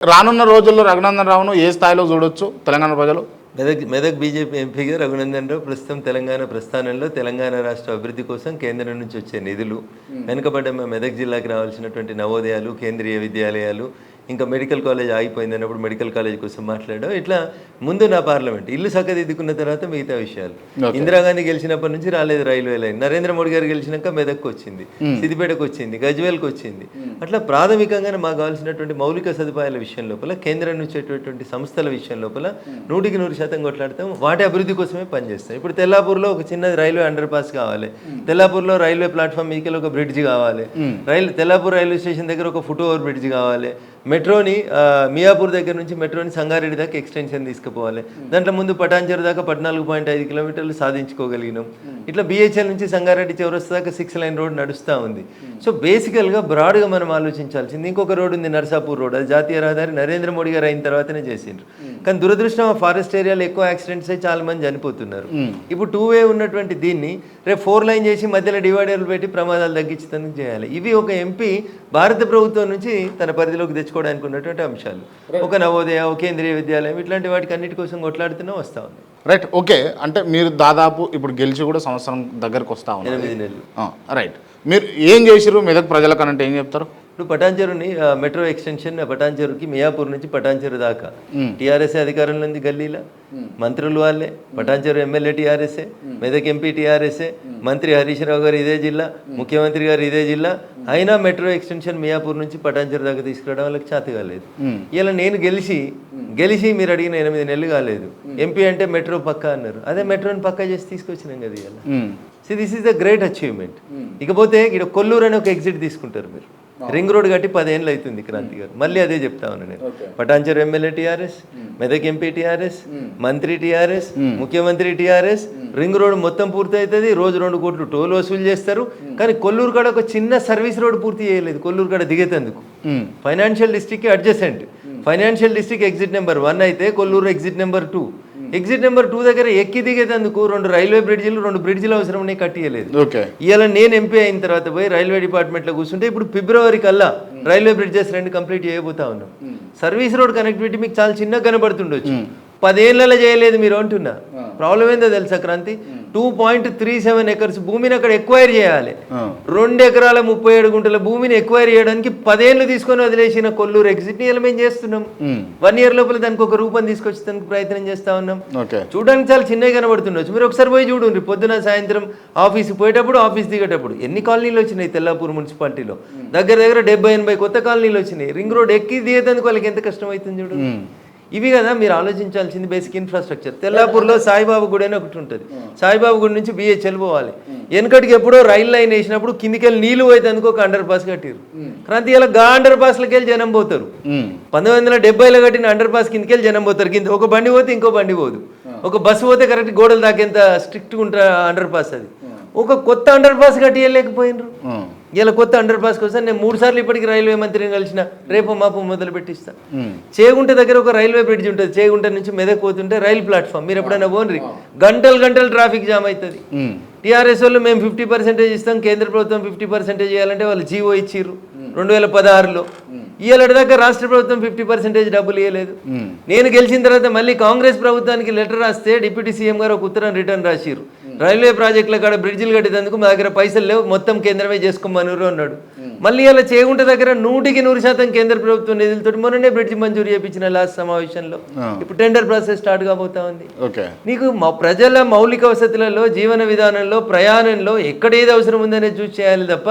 రానున్న రోజుల్లో రఘునందన్ రావును ఏ స్థాయిలో చూడొచ్చు తెలంగాణ ప్రజలు? మెదక్ మెదక్ బీజేపీ ఎంపీగా రఘునందన్ రావు ప్రస్తుతం తెలంగాణ ప్రస్థానంలో తెలంగాణ రాష్ట్ర అభివృద్ధి కోసం కేంద్రం నుంచి వచ్చే నిధులు. వెనుకబడ్డ మెదక్ జిల్లాకి రావాల్సినటువంటి నవోదయాలు కేంద్రీయ విద్యాలయాలు ఇంకా మెడికల్ కాలేజ్ ఆగిపోయింది అన్నప్పుడు మెడికల్ కాలేజ్ కోసం మాట్లాడడం. ఇట్లా ముందు నా పార్లమెంట్. ఇల్లు చక్కదిద్దుకున్న తర్వాత మిగతా విషయాలు. ఇందిరాగాంధీ గెలిచినప్పటి నుంచి రాలేదు రైల్వే లైన్. నరేంద్ర మోడీ గారు గెలిచినాక మెదక్కి వచ్చింది. సిద్దిపేటకు వచ్చింది గజ్వేల్కి వచ్చింది. అట్లా ప్రాథమికంగానే మాకు కావాల్సినటువంటి మౌలిక సదుపాయాల విషయం లోపల కేంద్రం నుంచి వచ్చేటటువంటి సంస్థల విషయం లోపల నూటికి నూరు శాతం కొట్లాడతాం. వాటి అభివృద్ధి కోసమే పనిచేస్తాం. ఇప్పుడు తెల్లాపూర్లో ఒక చిన్న రైల్వే అండర్ పాస్ కావాలి తెల్లాపూర్లో రైల్వే ప్లాట్ఫామ్ మీదకి ఒక బ్రిడ్జ్ కావాలి. రైలు తెల్లాపూర్ రైల్వే స్టేషన్ దగ్గర ఒక ఫుట్ ఓవర్ బ్రిడ్జ్ కావాలి. మెట్రోని మియాపూర్ దగ్గర నుంచి మెట్రోని సంగారెడ్డి దాకా ఎక్స్టెన్షన్ తీసుకుపోవాలి. దాంట్లో ముందు పటాన్చెరు దాకా పద్నాలుగు పాయింట్ ఐదు కిలోమీటర్లు సాధించుకోగలిగినాం. ఇట్లా బిహెచ్ఎల్ నుంచి సంగారెడ్డి చౌరస్తా దాకా సిక్స్ లైన్ రోడ్ నడుస్తూ ఉంది. సో బేసికల్గా బ్రాడ్గా మనం ఆలోచించాల్సింది ఇంకొక రోడ్ ఉంది నర్సాపూర్ రోడ్ అది జాతీయ రహదారి నరేంద్ర మోడీ గారు అయిన తర్వాతనే చేసిండ్రు. కానీ దురదృష్టం ఆ ఫారెస్ట్ ఏరియాలో ఎక్కువ యాక్సిడెంట్స్ అయి చాలా మంది చనిపోతున్నారు. ఇప్పుడు టూ వే ఉన్నటువంటి దీన్ని రేపు ఫోర్ లైన్ చేసి మధ్యలో డివైడర్లు పెట్టి ప్రమాదాలు తగ్గించడానికి చేయాలి. ఇవి ఒక ఎంపీ భారత ప్రభుత్వం నుంచి తన పరిధిలోకి తెచ్చుకోవడానికి ఉన్నటువంటి అంశాలు. ఒక నవోదయ ఒక కేంద్రీయ విద్యాలయం ఇట్లాంటి వాటికి అన్నిటి కోసం కొట్లాడుతూనే వస్తూ ఉంది. రైట్ ఓకే అంటే మీరు దాదాపు ఇప్పుడు గెలిచి కూడా సంవత్సరం దగ్గరకు వస్తా ఉన్నారు. ఎనిమిది నెలలు. రైట్ మీరు ఏం చేసిర్రు? మెదక్ ప్రజలకు అంటే ఏం చెప్తారు? ఇప్పుడు పటాన్చెరుని మెట్రో ఎక్స్టెన్షన్ పటాన్చెరుకి మియాపూర్ నుంచి పటాన్చెరు దాకా. టీఆర్ఎస్ అధికారంలో ఉంది గల్లీలో. మంత్రులు వాళ్ళే. పటాన్చెరు ఎమ్మెల్యే టీఆర్ఎస్ఏ మెదక్ ఎంపీ టీఆర్ఎస్ఏ మంత్రి హరీష్ రావు గారు ఇదే జిల్లా ముఖ్యమంత్రి గారు ఇదే జిల్లా. అయినా మెట్రో ఎక్స్టెన్షన్ మియాపూర్ నుంచి పటాన్చెరు దాకా తీసుకురావడం వాళ్ళకి చేత కాలేదు ఇలా నేను గెలిచి గెలిచి మీరు అడిగిన ఎనిమిది నెలలు కాలేదు. ఎంపీ అంటే మెట్రో పక్క అన్నారు. అదే మెట్రోని పక్కా చేసి తీసుకొచ్చినాం కదా మ్మ్. So this is the great achievement ఇకపోతే ఇక్కడ కొల్లూరు అని ఒక ఎగ్జిట్ తీసుకుంటారు మీరు. రింగ్ రోడ్ కట్టి పదేళ్ళు అవుతుంది క్రాంతి గారు. మళ్ళీ అదే చెప్తా ఉన్నా నేను. Patancheru MLA TRS Medak MP TRS మంత్రి టీఆర్ఎస్ ముఖ్యమంత్రి టీఆర్ఎస్ రింగ్ రోడ్ మొత్తం పూర్తి అవుతుంది రోజు రెండు కోట్లు టోల్ వసూలు చేస్తారు. కానీ కొల్లూరు కాడ ఒక చిన్న సర్వీస్ రోడ్ పూర్తి చేయలేదు. కొల్లూరు కాడ దిగేతందుకు. Financial district adjacent. Financial district exit number one అయితే Kollur exit number two. Exit number two దగ్గర ఎక్కి దిగేందుకు రెండు రైల్వే బ్రిడ్జిలు రెండు బ్రిడ్జిలు అవసరం ఉన్నాయి కట్టియలేదు ఇవాళ నేను ఎంపీ అయిన తర్వాత పోయి రైల్వే డిపార్ట్మెంట్లో కూర్చుంటే ఇప్పుడు ఫిబ్రవరి కల్లా రైల్వే బ్రిడ్జెస్ రెండు కంప్లీట్ చేయబోతా ఉన్నాం. సర్వీస్ రోడ్ కనెక్టివిటీ మీకు చాలా చిన్నగా కనబడుతుండొచ్చు. పదేళ్ళలో చేయలేదు మీరు అంటున్నా. ప్రాబ్లం ఏందో తెలుసా Kranthi? Two point three seven acres భూమిని అక్కడ ఎక్వైర్ చేయాలి. రెండు ఎకరాల ముప్పై ఏడు గుంటల భూమిని ఎక్వైర్ చేయడానికి పదేళ్ళు తీసుకొని వదిలేసిన కొల్లూరు ఎగ్జిట్ ఇలా మేము చేస్తున్నాం. వన్ ఇయర్ లోపల దానికి ఒక రూపం తీసుకొచ్చేందుకు ప్రయత్నం చేస్తా ఉన్నాం. చూడడానికి చాలా చిన్నగా కనబడుతుండొచ్చు. మీరు ఒకసారి పోయి చూడండి పొద్దున సాయంత్రం ఆఫీస్కి పోయేటప్పుడు ఆఫీస్ దిగేటప్పుడు ఎన్ని కాలనీలు వచ్చినాయి తెల్లాపూర్ మున్సిపాలిటీలో? దగ్గర దగ్గర డెబ్బై ఎనభై కొత్త కాలనీలు వచ్చినాయి. రింగ్ రోడ్ ఎక్కి దిగేందుకు వాళ్ళకి ఎంత కష్టం అవుతుంది చూడు? మ్మ్. ఇవి కదా మీరు ఆలోచించాల్సింది బేసిక్ ఇన్ఫ్రాస్ట్రక్చర్ తెల్లాపూర్లో సాయిబాబా గుడి అని ఒకటి ఉంటుంది. సాయిబాబా గుడి నుంచి బిహెచ్ఎల్ పోవాలి. వెనకటికి ఎప్పుడో రైల్ లైన్ వేసినప్పుడు కిందికి వెళ్ళి నీళ్ళు పోయేందుకు ఒక అండర్ పాస్ కట్టారు క్రాంతి ఇలా గా అండర్ పాస్లకి వెళ్ళి జనం పోతారు. మ్మ్. పంతొమ్మిది వందల డెబ్బైలో కట్టిన అండర్ పాస్ కిందకి వెళ్ళి జనం పోతారు. కింద ఒక బండి పోతే ఇంకో బండి పోదు. ఒక బస్సు పోతే కరెక్ట్ గోడలు దాకేంత స్ట్రిక్ట్గా ఉంటా అండర్ పాస్ అది? ఒక కొత్త అండర్ పాస్ కట్టియలేకపోయినరు మ్మ్. ఇలా కొత్త అండర్ పాస్ కోసం నేను మూడు సార్లు ఇప్పటికి రైల్వే మంత్రిని కలిసిన రేపు మాపు మొదలు పెట్టిస్తా. చేగుంట దగ్గర ఒక రైల్వే బ్రిడ్జ్ ఉంటుంది చేగుంట నుంచి మెదక్ పోతుంటే రైల్ ప్లాట్ఫామ్ మీరు ఎప్పుడైనా పోన్రి? గంటలు గంటలు ట్రాఫిక్ జామ్ అవుతుంది. టీఆర్ఎస్ వాళ్ళు మేము ఫిఫ్టీ పర్సెంటేజ్ ఇస్తాం కేంద్ర ప్రభుత్వం ఫిఫ్టీ పర్సెంటేజ్ చేయాలంటే వాళ్ళు జీవో ఇచ్చిర్రు రెండు వేల పదహారులో. ఇవాళ దాకా రాష్ట్ర ప్రభుత్వం ఫిఫ్టీ పర్సెంటేజ్ డబ్బులు ఇవ్వలేదు. నేను గెలిచిన తర్వాత మళ్ళీ కాంగ్రెస్ ప్రభుత్వానికి లెటర్ రాస్తే డిప్యూటీ సీఎం గారు ఒక ఉత్తరం రిటర్న్ రాసిరు రైల్వే ప్రాజెక్టుల కాడ బ్రిడ్జిలు కట్టేందుకు మా దగ్గర పైసలు లేవు. మొత్తం కేంద్రమే చేసుకోమనురు అన్నాడు. మళ్ళీ అలా చేగుంట దగ్గర నూటికి నూరు శాతం కేంద్ర ప్రభుత్వం నిధులతో మొన్ననే బ్రిడ్జి మంజూరు చేయించిన లాస్ట్ సమావేశంలో. ఇప్పుడు టెండర్ ప్రాసెస్ స్టార్ట్ కాబోతా ఉంది. నీకు మా ప్రజల మౌలిక వసతులలో జీవన విధానంలో ప్రయాణంలో ఎక్కడ ఏది అవసరం ఉందనేది చూసి చేయాలి తప్ప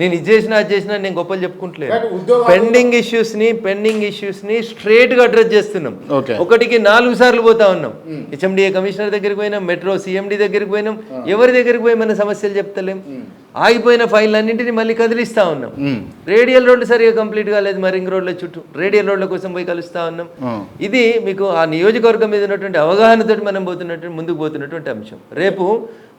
నేను ఇది చేసినా అది చేసినా నేను గొప్పలు చెప్పుకుంటలేదు పెండింగ్ ఇష్యూస్ని పెండింగ్ ఇష్యూస్ని స్ట్రేట్గా అడ్రస్ చేస్తున్నాం. ఒకటికి నాలుగు సార్లు పోతా ఉన్నాం. హెచ్ఎండిఏ కమిషనర్ దగ్గరికి పోయినాం మెట్రో సిఎండి దగ్గరికి పోయినాం ఎవరి దగ్గరికి పోయి మన సమస్యలు చెప్తలేం. ఆగిపోయిన ఫైల్ అన్నింటినీ మళ్ళీ కదిలిస్తా ఉన్నాం. రేడియల్ రోడ్లు సరిగా కంప్లీట్ కాలేదు మరి రింగ్ రోడ్ల చుట్టూ. రేడియల్ రోడ్ల కోసం పోయి కలుస్తా ఉన్నాం. ఇది మీకు ఆ నియోజకవర్గం మీద ఉన్నటువంటి అవగాహనతో మనం పోతున్నటువంటి ముందుకు పోతున్నటువంటి అంశం. రేపు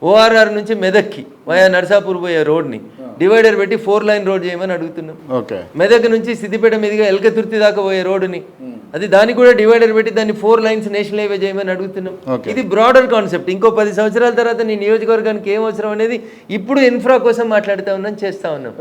ఓఆర్ఆర్ నుంచి మెదక్కి వయా నర్సాపూర్ పోయే రోడ్ని డివైడర్ పెట్టి ఫోర్ లైన్ రోడ్ చేయమని అడుగుతున్నాం. ఓకే. మెదక్ నుంచి సిద్దిపేట మీదుగా ఎల్కతుర్తి దాకా పోయే రోడ్డుని. అది దానికి కూడా డివైడర్ పెట్టి దాన్ని ఫోర్ లైన్స్ నేషనల్ హైవే చేయమని అడుగుతున్నాం. ఇది బ్రాడర్ కాన్సెప్ట్ ఇంకో పది సంవత్సరాల తర్వాత నీ నియోజకవర్గానికి ఏం అవసరం అనేది ఇప్పుడు ఇన్ఫ్రా కోసం మాట్లాడుతా ఉన్నాం చేస్తా ఉన్నాం.